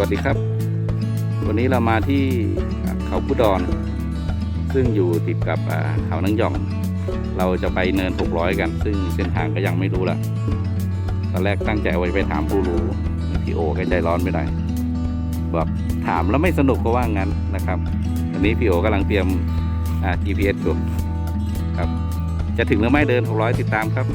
วัสดีครับ วันนี้เรามาที่เขาพุดอน ซึ่งอยู่ติดกับเขานังหยอง เราจะไปเนิน 600 กัน ซึ่งเส้นทางก็ยังไม่รู้ละตอนแรกตั้งใจเอาไว้ไปถามผู้รู้พี่โอแกใจร้อนไม่ได้บอกถามแล้วไม่สนุกก็ว่างั้นนะครับอันนี้พี่โอกำลังเตรียมอ่า GPS อยู่ครับ จะถึงหรือไม่เดิน 600 ติดตามครับ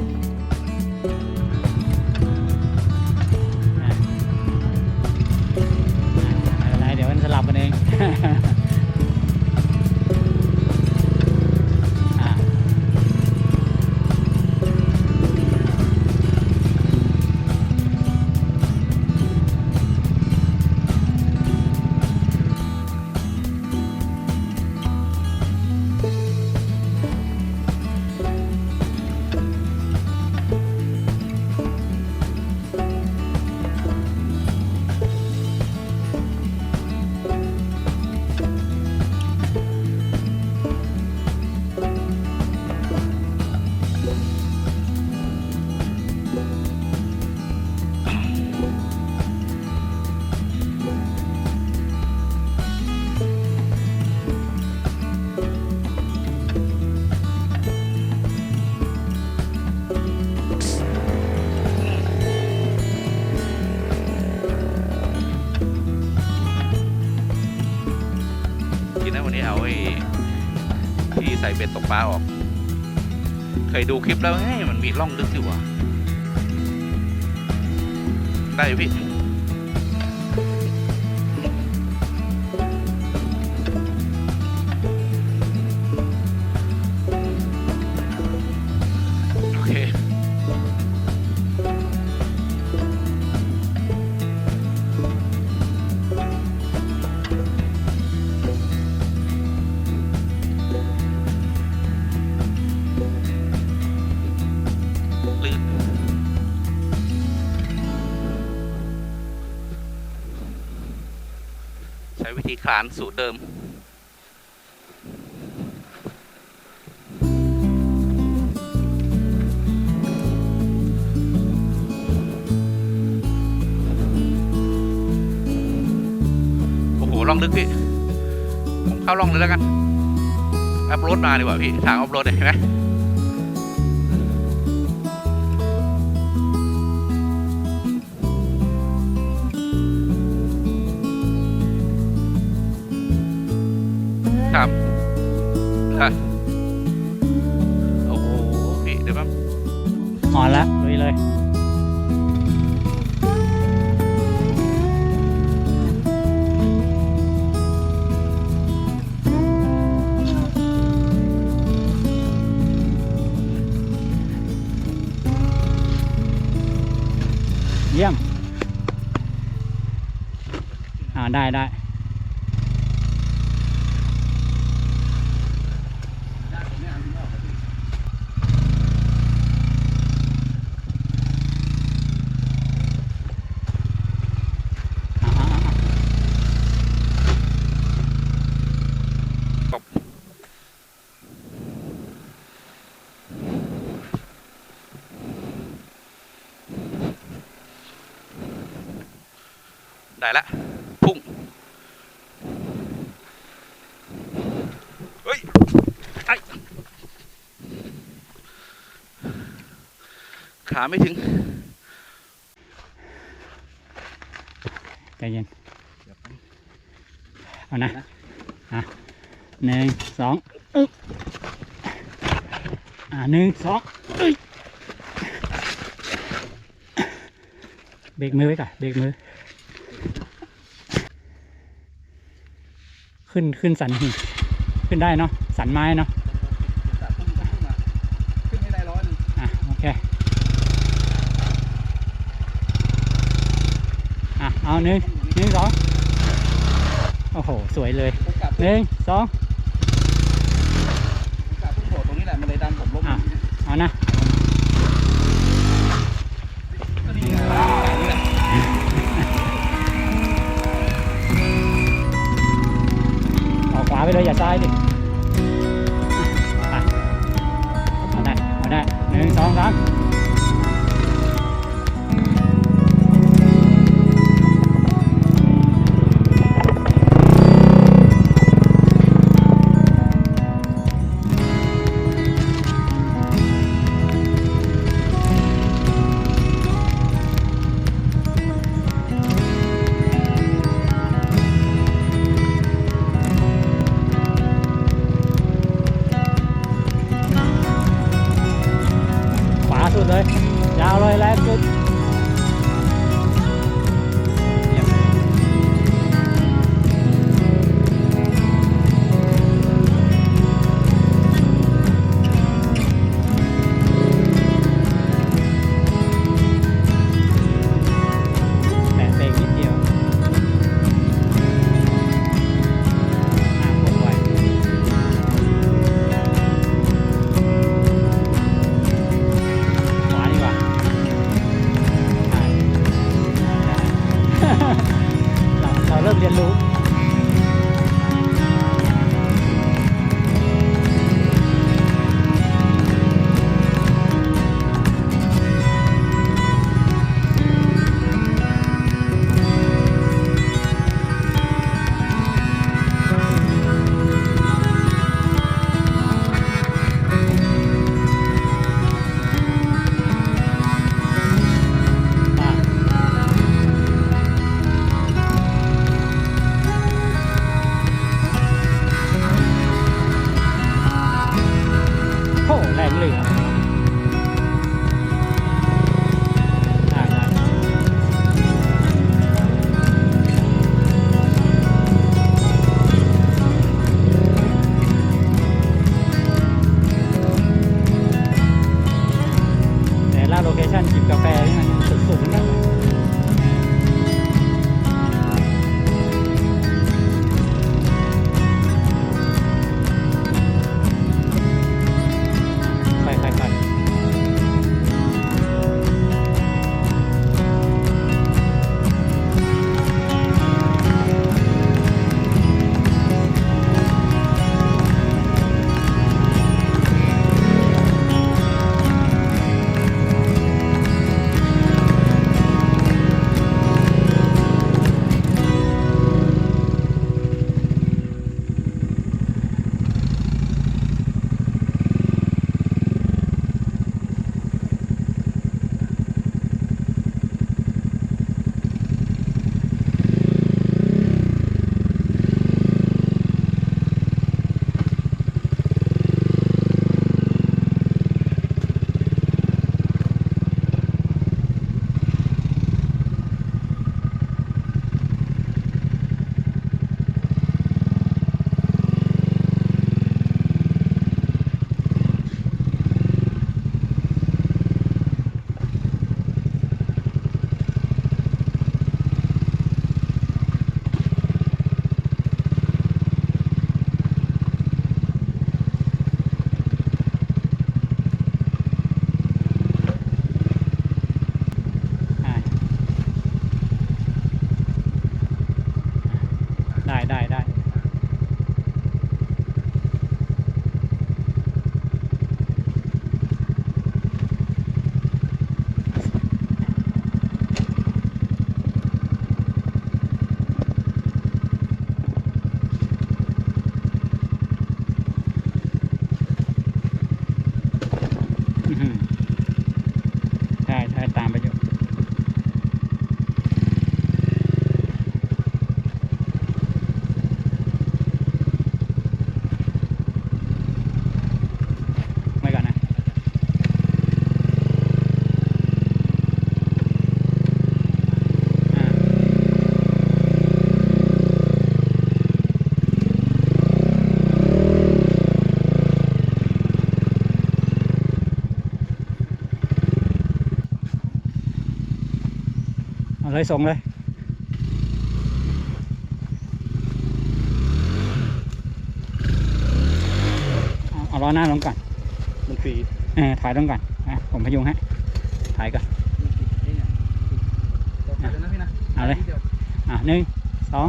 เอาไอ้ที่ใส่เบ็ดตกปลาออก เคยดูคลิปแล้วเฮ้ยมันมีร่องลึกอยู่ว่ะได้พี่ ใช้วิธีคลานสูตรเดิม โอ้โหล่องลึกพี่ ผมเข้าล่องเลยแล้วกันอัพโหลดมาดีกว่าพี่ ทางอัพโหลดเนี่ยเห็นไหม ครับฮะโอ้โหพี่เดี๋ยวแป๊บอ่อนละลุยเลย เยี่ยม อ่า ได้ได้ อ่าอ่าอ่า ตบได้ละ พุ่ง เฮ้ยไอ้ขาไม่ถึงใจเย็นเอานะอะหนึ่งสองอึ๊บอ่าหนึ่งสองอึ๊ยเบรกมือไว้ก่อนเบรกมือ ขึ้นขึ้นสันหินขึ้นได้เนาะสันไม้เนาะ ขึ้นให้ได้ร้อยหนึ่ง อะโอเค อะเอา หนึ่งหนึ่งสองโอ้โห สวยเลยโอกาสหนึ่งสองโอกาสพุ่งโผล่ตรงนี้แหละมันเลยดันผมลงอะเอานะก็ดีนะนี่แหละออกขวาไปเลยอย่าซ้ายดิอะเอาได้เอาได้หนึ่งสองสาม luôn đấy chào rồi lái โลเคชั่นจิบกาแฟนี่มันสุดๆนะ เอาเลยส่งเลยเอาเอาล้อหน้าลงก่อนมันฟรีเออถ่ายลงก่อนอะผมพยุงให้ถ่ายก่อนนะพี่นะเอาเลยอะหนึ่งสอง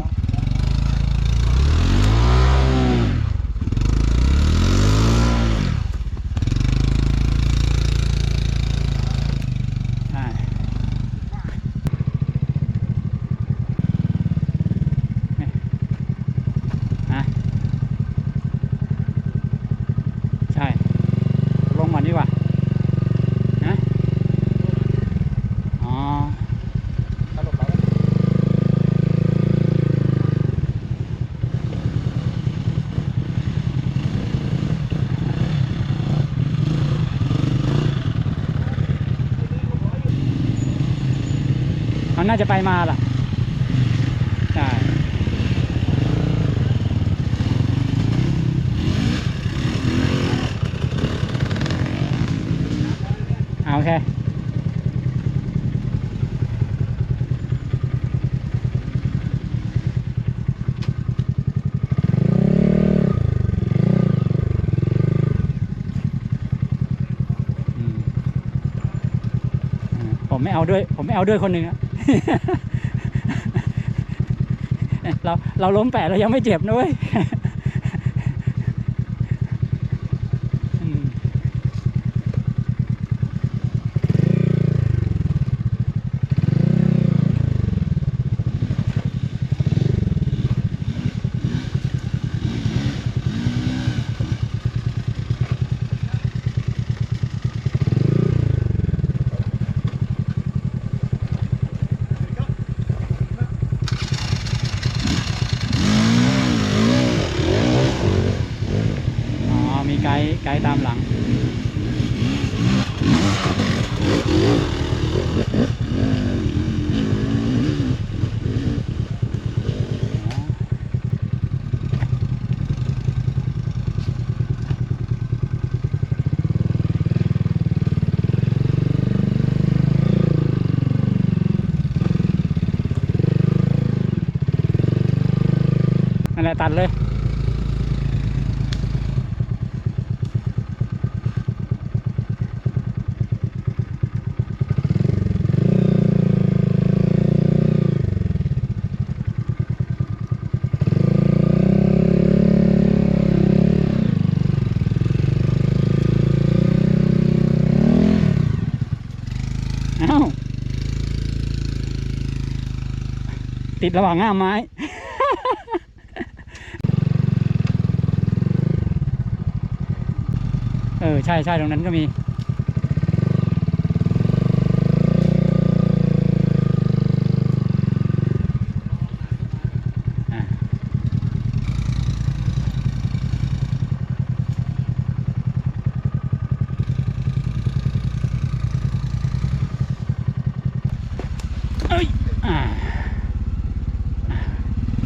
ได้อะใช่ ลงมาดีกว่านะอ๋อ ตลบเรา มั น่าจะไปมาล่ะใช่เอาโอเคผมไม่เอาด้วย ผมไม่เอาด้วยคนหนึ่งอะ เราเราล้มแปะเรายังไม่เจ็บนะเว้ย อืมอ๋อ มี ไกด์ไกด์ตามหลัง นั่นแหละตัดเลย เอ้า ติดระหว่างง่ามไม้ เออ ใช่ใช่ตรงนั้นก็มี อะเอ้ย อ่า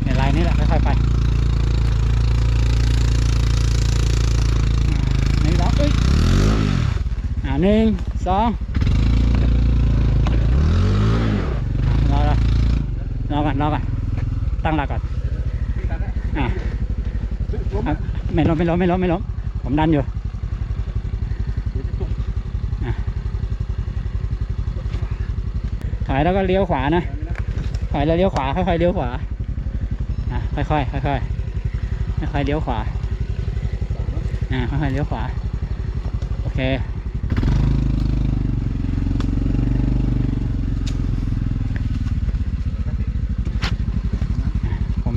ในลายนี้แหละค่อยๆไป หนึ่งสองเอ้ยอ่า หนึ่งสองอะรอรอรอก่อนรอก่อนตั้งหลักก่อนอะอะไม่ล้มไม่ล้มไม่ล้มไม่ล้มผมดันอยู่อะถอยแล้วก็เลี้ยวขวานะถอยแล้วเลี้ยวขวาค่อยๆเลี้ยวขวาอะค่อยๆค่อยๆค่อยๆเลี้ยวขวาอ่าค่อยๆเลี้ยวขวาโอเค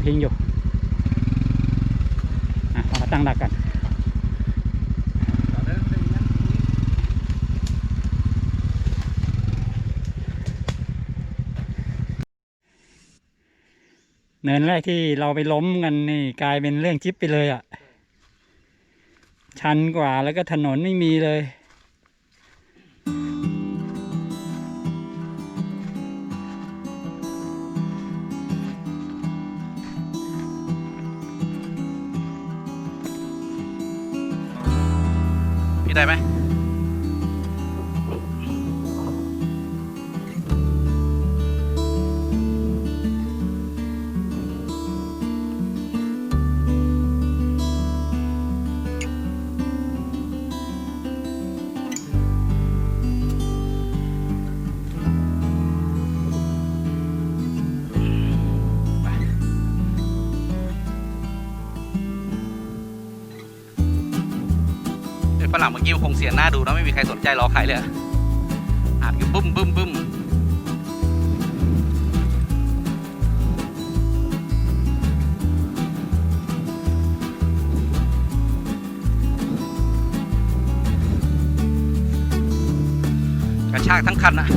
ทิ้งอยู่อะเอามาตั้งหลักกันเนินแรกที่เราไปล้มกันนี่กลายเป็นเรื่องจิ๊บไปเลยอะ ชันกว่าแล้วก็ถนนไม่มีเลย ได้ไหม เด็กฝรั่งเมื่อกี้มันคงเสียหน้าดูนะไม่มีใครสนใจล้อใครเลยอะอัดกันบึ้มบึ้มบึ้มกระชากทั้งคันนะ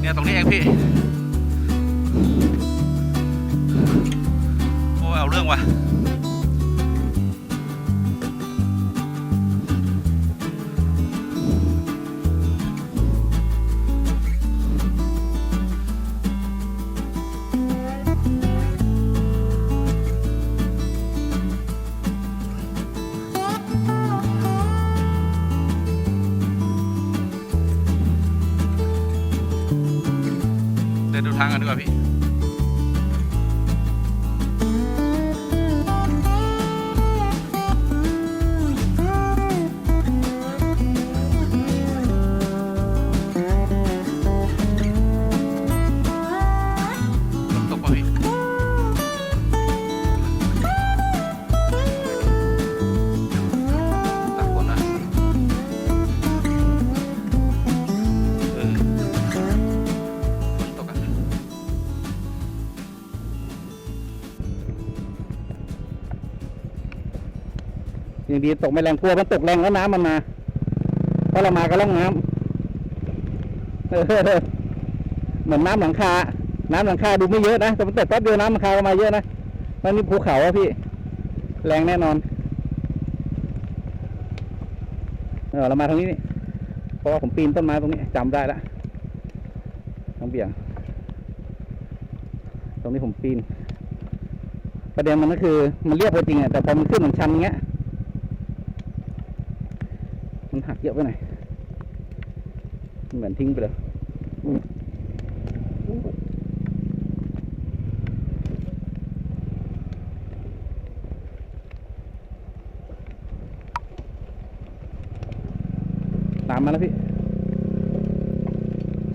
เนี่ยตรงนี้เองพี่ โอ้เอาเรื่องว่ะางกันดีกว่าพี่ อย่างดีตกไม่แรงกลัวมันตกแรงแล้วน้ำมันมาเพราะเรามากับร่องน้ำเออเหมือนน้ำหลังคา น้ำหลังคาดูไม่เยอะนะแต่มันตกแป๊บเดียวน้ำหลังคาก็มาเยอะนะมันนี่ภูเขาอะพี่ แรงแน่นอนเออเรามาทางนี้นี่เพราะว่าผมปีนต้นไม้ตรงนี้จำได้ละต้องเบี่ยง ตรงนี้ผมปีน ประเด็นมันก็คือมันเรียบก็จริงอะแต่พอมันขึ้นมันชันอย่างเงี้ย มันหักเยอะไปหน่อยมันเหมือนทิ้งไปเลยตามมาแล้วพี่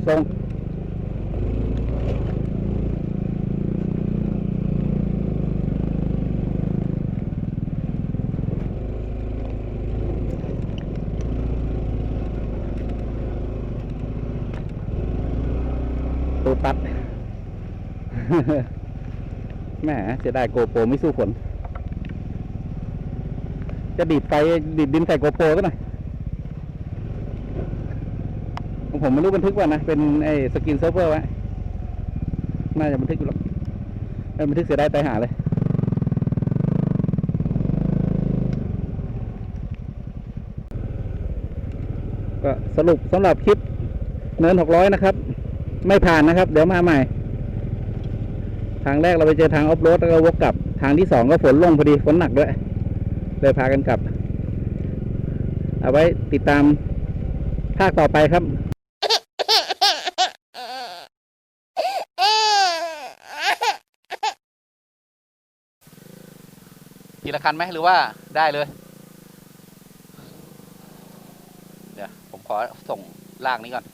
ส่งตัวตัด แหมเสียดายโกโปรไม่สู้ฝน จะดีดไฟดีดดินใส่โกโปรก็หน่อยของผมไม่รู้บันทึกว่านะ เป็นไอ้สกินเซิร์ฟเวอร์ไว้ น่าจะบันทึกอยู่หรอกเออบันทึกเสียได้ตายหาเลยก็สรุปสำหรับคลิปเนินหกร้อยนะครับ ไม่ผ่านนะครับ เดี๋ยวมาใหม่ ทางแรกเราไปเจอทางออฟโรดแล้วก็วกกลับ ทางที่สองก็ฝนลงพอดีฝนหนักด้วย เลยพากันกลับ เอาไว้ติดตามภาคต่อไปครับทีละคันไหมหรือว่าได้เลย เดี๋ยวผมขอส่งลากนี้ก่อน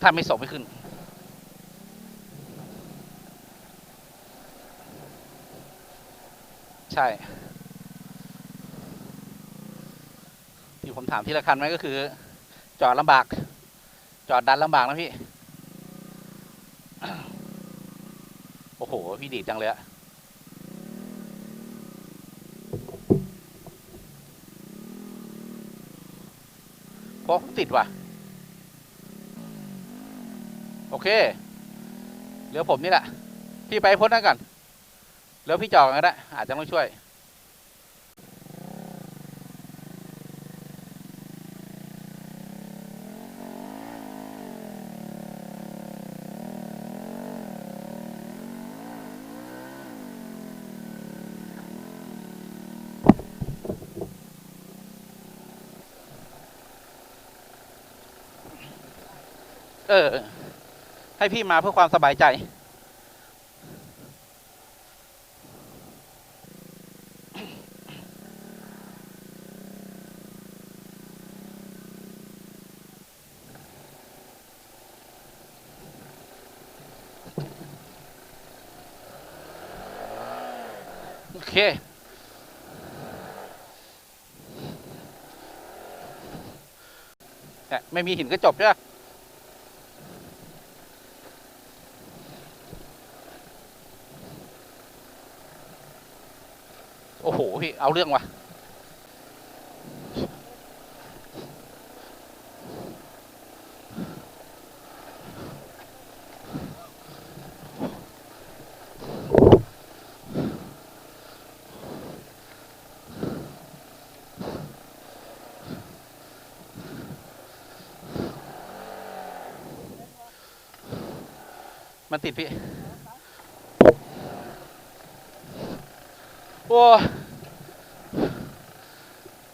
ถ้าไม่ส่งไม่ขึ้น ใช่ ที่ผมถามที่ละคันไหมก็คือ จอดลำบาก จอดดันลำบากนะพี่ โอ้โห พี่ดีดจังเลยอะเพราะติดว่ะ โอเค เหลือผมนี่แหละ พี่ไปพ้นนั่นก่อน หลือพี่จอกันก็ได้อาจจะต้องช่วย เออ ให้พี่มาเพื่อความสบายใจ ไม่มีหินก็จบใช่ไหมโอ้โหพี่เอาเรื่องว่ะ มันติดพี่ โอ้ย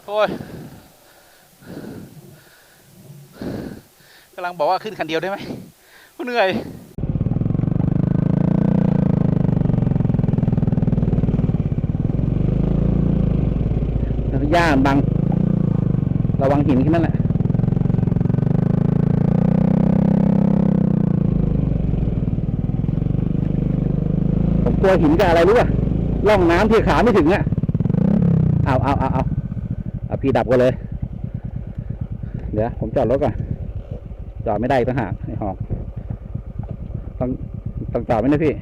โอ้ยกำลังบอกว่าขึ้นคันเดียวได้ไหมเหนื่อยหญ้าบัง ระวังหินขึ้นนั่นแหละ ผมกลัวหินกับอะไรรู้ป่ะล่องน้ำที่ขาไม่ถึงอะเอาเอาเอาเอาเอาพี่ดับกันเลย เดี๋ยวผมจอดรถก่อนจอดไม่ได้ต่างหากไอ้หอกต้องต้องจอดไหมนะพี่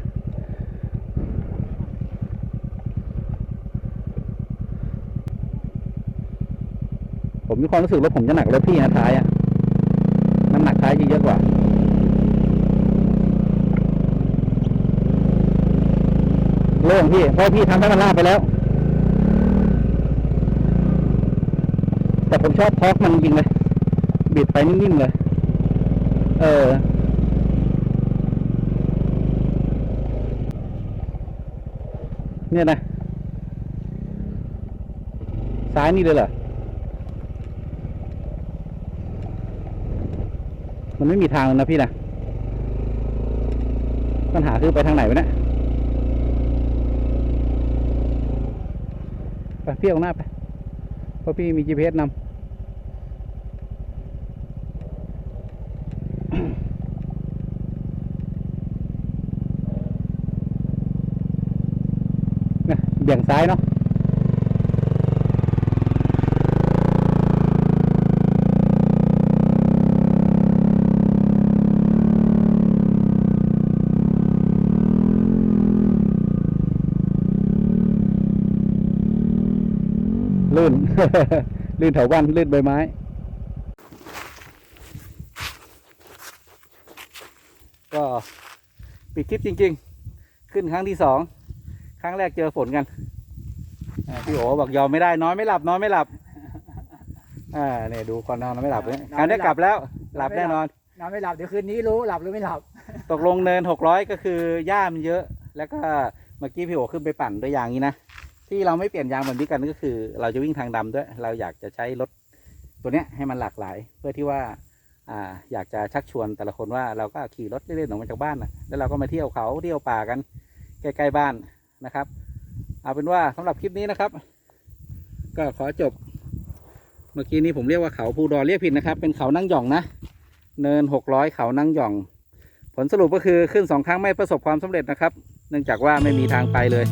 ผมมีความรู้สึกว่าผมจะหนักรถพี่นะท้ายอะน้ำหนักท้ายเยอะกว่า โล่งพี่ เพราะพี่ทำให้มันลาบไปแล้ว แต่ผมชอบทอกมันจริงเลย บิดไปนิ่มๆเลย เออ เนี่ยนะ ซ้ายนี่เลยเหรอ มันไม่มีทางนะพี่นะ ปัญหาคือไปทางไหนวะเนี่ย ไปพี่ออกหน้าไปเพราะพี่มี GPS นำเนี่ยเบี่ยงซ้ายเนาะ ลื่นลื่นแถวบ้านลื่นใบไม้ก็ปิดคลิปจริง ๆ ขึ้นครั้งที่สองครั้งแรกเจอฝนกันอ่าพี่โอบอกยอมไม่ได้นอนไม่หลับนอนไม่หลับอ่าเนี่ยดูคนนอนไม่หลับเลยคราวนี้กลับแล้วหลับแน่นอนนอนไม่หลับเดี๋ยวคืนนี้รู้หลับหรือไม่หลับ ตกลงเนินหกร้อยก็คือหญ้ามันเยอะ แล้วก็เมื่อกี้พี่โอขึ้นไปปั่นด้วยยางนี้นะ ที่เราไม่เปลี่ยนยางแบบนี้กันก็คือ เราจะวิ่งทางดำด้วย เราอยากจะใช้รถตัวเนี้ยให้มันหลากหลาย เพื่อที่ว่าอ่าอยากจะชักชวนแต่ละคนว่าเราก็ขี่รถเล่นๆออกมาจากบ้านนะแล้วเราก็มาเที่ยวเขาเที่ยวป่ากันใกล้ๆบ้านนะครับ เอาเป็นว่าสำหรับคลิปนี้นะครับ ก็ขอจบ เมื่อกี้นี้ผมเรียกว่าเขาภูดอเรียกผิดนะครับ เป็นเขานั่งหย่องนะ เนินหกร้อยเขานั่งหย่อง ผลสรุปก็คือขึ้นสองครั้งไม่ประสบความสำเร็จนะครับ เนื่องจากว่าไม่มีทางไปเลย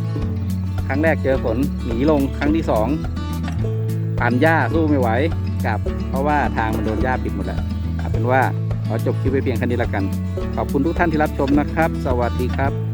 ครั้งแรกเจอฝนหนีลงครั้งที่สองปั่นหญ้าสู้ไม่ไหวกลับ เพราะว่าทางมันโดนหญ้าปิดหมดแล้วเอาเป็นว่าขอจบคลิปไปเพียงแค่นี้ละกัน ขอบคุณทุกท่านที่รับชมนะครับ สวัสดีครับ